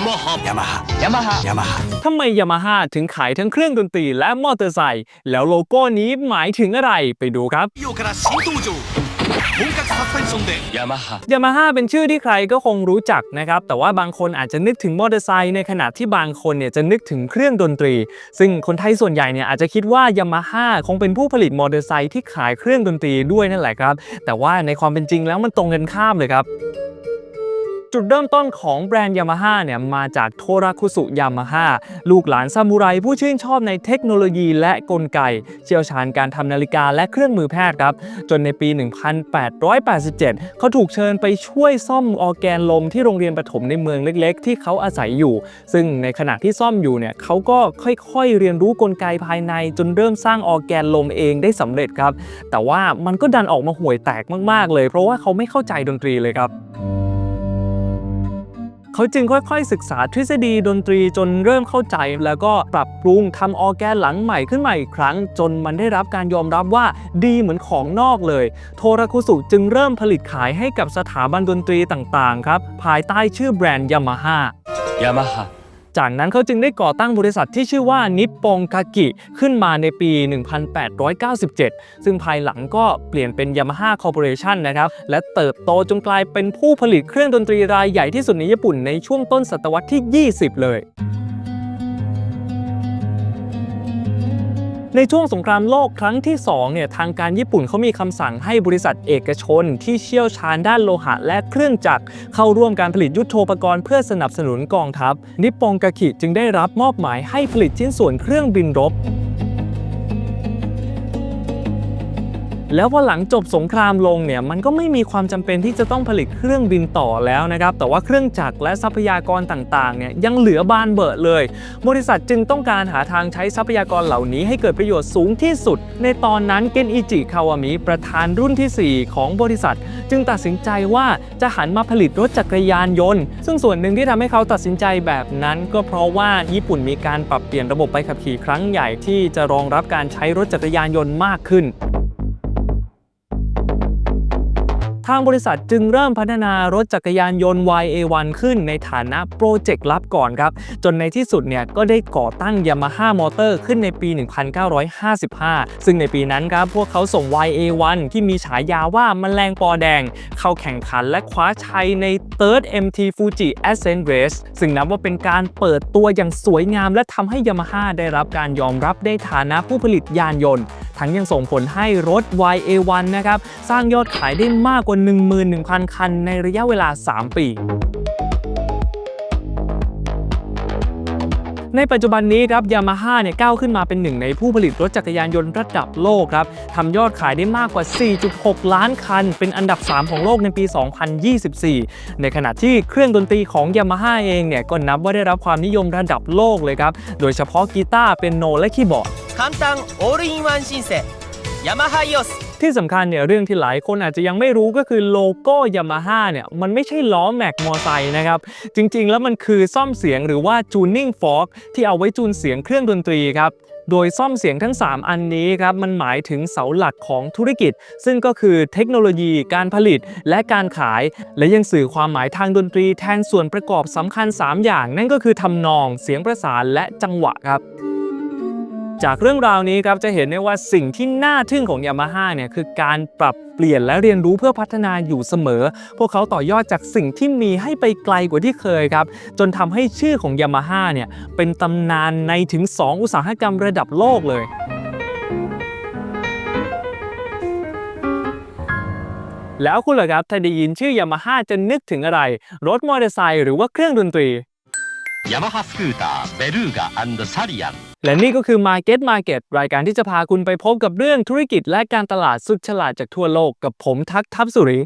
ามะฮอบยามาฮายามาฮายามาฮาทำไมยามาฮ่าถึงขายทั้งเครื่องดนตรีและมอเตอร์ไซค์แล้วโลโก้นี้หมายถึงอะไรไปดูครับโยกระชินตูจูยามาฮ่ายามาฮ่าเป็นชื่อที่ใครก็คงรู้จักนะครับ แต่ว่าบางคนอาจจะนึกถึงมอเตอร์ไซค์ในขณะที่บางคนเนี่ยจะนึกถึงเครื่องดนตรี ซึ่งคนไทยส่วนใหญ่เนี่ยอาจจะคิดว่ายามาฮ่าคงเป็นผู้ผลิตมอเตอร์ไซค์ที่ขายเครื่องดนตรีด้วยนั่นแหละครับ แต่ว่าในความเป็นจริงแล้วมันตรงกันข้ามเลยครับ จุดเริ่มต้นของแบรนด์ยามาฮ่าเนี่ยมาจากโทราคุสุยามาฮ่าลูกหลานซามูไรผู้ชื่นชอบในเทคโนโลยีและกลไก เชี่ยวชาญการทำนาฬิกาและเครื่องมือแพทย์ครับ จนในปี 1887 เขาถูกเชิญไปช่วยซ่อมออร์แกนลมที่โรงเรียนประถมในเมืองเล็กๆ ที่เขาอาศัยอยู่ ซึ่งในขณะที่ซ่อมอยู่เนี่ยเขาก็ค่อยๆ เรียนรู้กลไกภายในจนเริ่มสร้างออร์แกนลมเองได้สำเร็จครับ แต่ว่ามันก็ดันออกมาห่วยแตกมากๆ เลย เพราะว่าเขาไม่เข้าใจดนตรีเลยครับ เขาจึงค่อยๆศึกษาทฤษฎีดนตรีจนเริ่มเข้าใจ แล้วก็ปรับปรุงทำออแกนหลังใหม่ขึ้นมาอีกครั้ง จนมันได้รับการยอมรับว่าดีเหมือนของนอกเลย โทราคุสุจึงเริ่มผลิตขายให้กับสถาบันดนตรีต่างๆ ครับ ภายใต้ชื่อแบรนด์ยามาฮ่ายามาฮ่า จากนั้นเขาจึงได้ก่อตั้งบริษัทที่ชื่อว่านิปปงคากิขึ้นมาในปี 1897 ซึ่งภายหลังก็เปลี่ยนเป็น Yamaha Corporation นะครับ และเติบโตจนกลายเป็นผู้ผลิตเครื่องดนตรีรายใหญ่ที่สุดในญี่ปุ่นในช่วงต้นศตวรรษที่ 20 เลย ในช่วงสงครามโลกครั้งที่2เนี่ยทางการญี่ปุ่นเขามีคำสั่งให้บริษัทเอกชน ที่เชี่ยวชาญด้านโลหะและเครื่องจักรเข้าร่วมการผลิตยุทโธปกรณ์เพื่อสนับสนุนกองทัพ นิปปงกะขิจึงได้รับมอบหมายให้ผลิตชิ้นส่วนเครื่องบินรบ แล้วพอหลังจบสงครามลงเนี่ยมันก็ไม่มีความจำเป็นที่จะต้องผลิตเครื่องบินต่อแล้วนะครับ แต่ว่าเครื่องจักรและทรัพยากรต่างๆเนี่ยยังเหลือบานเบอะเลย บริษัทจึงต้องการหาทางใช้ทรัพยากรเหล่านี้ให้เกิดประโยชน์สูงที่สุด ในตอนนั้นเกนอิจิคาวามิประธานรุ่นทีสี่4 ของบริษัท จึงตัดสินใจว่าจะหันมาผลิตรถจักรยานยนต์ ซึ่งส่วนหนึ่งที่ทำให้เขาตัดสินใจแบบนั้น ก็เพราะว่าญี่ปุ่นมีการปรับเปลี่ยนระบบใบขับขี่ครั้งใหญ่ที่จะรองรับการใช้รถจักรยานยนต์มากขึ้น ทางบริษัทจึงเริ่มพัฒนารถจักรยานยนต์ YA1 ขึ้นในฐานะโปรเจกต์ลับก่อนครับ จนในที่สุดเนี่ยก็ได้ก่อตั้ง Yamaha Motor ขึ้นในปี 1955 ซึ่งในปีนั้นครับพวกเขาส่ง YA1 ที่มีฉายาว่าแมลงปอแดง เข้าแข่งขันและคว้าชัยใน Third MT Fuji Ascent Race ซึ่งนับว่าเป็นการเปิดตัวอย่างสวยงาม และทำให้ Yamaha ได้รับการยอมรับในฐานะผู้ผลิตยานยนต์ ทั้งยังส่งผลให้รถ YA1 นะครับ สร้างยอดขายได้มากกว่า 11,000 คันในระยะเวลา 3 ปี ในปัจจุบันนี้ครับยามาฮ่าเนี่ยก้าวขึ้นมาเป็นหนึ่งในผู้ผลิตรถจักรยานยนต์ระดับโลกครับทำยอดขายได้มากกว่า 4.6 ล้านคัน เป็นอันดับ 3 ของโลกในปี 2024 ในขณะที่เครื่องดนตรีของยามาฮ่าเองเนี่ยก็นับว่าได้รับความนิยมระดับโลกเลยครับ โดยเฉพาะกีตาร์เป็นโนและคีย์บอร์ด 簡単オールインワンシンセ ยามาฮาโยสที่สำคัญเนี่ยเรื่องที่หลายคนอาจจะยังไม่รู้ก็คือโลโก้ยามาฮ่าเนี่ยมันไม่ใช่ล้อแม็กมอไซค์นะครับ จริงๆ แล้วมันคือซ่อมเสียงหรือว่าจูนนิ่งฟอกที่เอาไว้จูนเสียงเครื่องดนตรีครับโดยซ่อมเสียงทั้ง 3 อันนี้ครับมันหมายถึงเสาหลักของธุรกิจ ซึ่งก็คือเทคโนโลยีการผลิตและการขาย และยังสื่อความหมายทางดนตรีแทนส่วนประกอบสำคัญ 3 อย่าง นั่นก็คือทำนองเสียงประสานและจังหวะครับ จากเรื่องราวนี้ครับจะเห็นได้ว่าสิ่งที่น่าทึ่งของยามาฮ่าเนี่ยคือการปรับเปลี่ยนและเรียนรู้เพื่อพัฒนาอยู่เสมอ พวกเขาต่อยอดจากสิ่งที่มีให้ไปไกลกว่าที่เคยครับ จนทำให้ชื่อของยามาฮ่าเนี่ยเป็นตำนานในถึง 2 อุตสาหกรรมระดับโลกเลยแล้วคุณเหรอครับ ถ้าได้ยินชื่อยามาฮ่าจะนึกถึงอะไร รถมอเตอร์ไซค์หรือว่าเครื่องดนตรียามาฮ่าสกูตเตอร์เบลูกาและซาริอัน และนี่ก็คือ Market Market รายการที่จะพาคุณไปพบกับเรื่องธุรกิจและการตลาดสุดฉลาดจากทั่วโลกกับผมทักทัพสุริ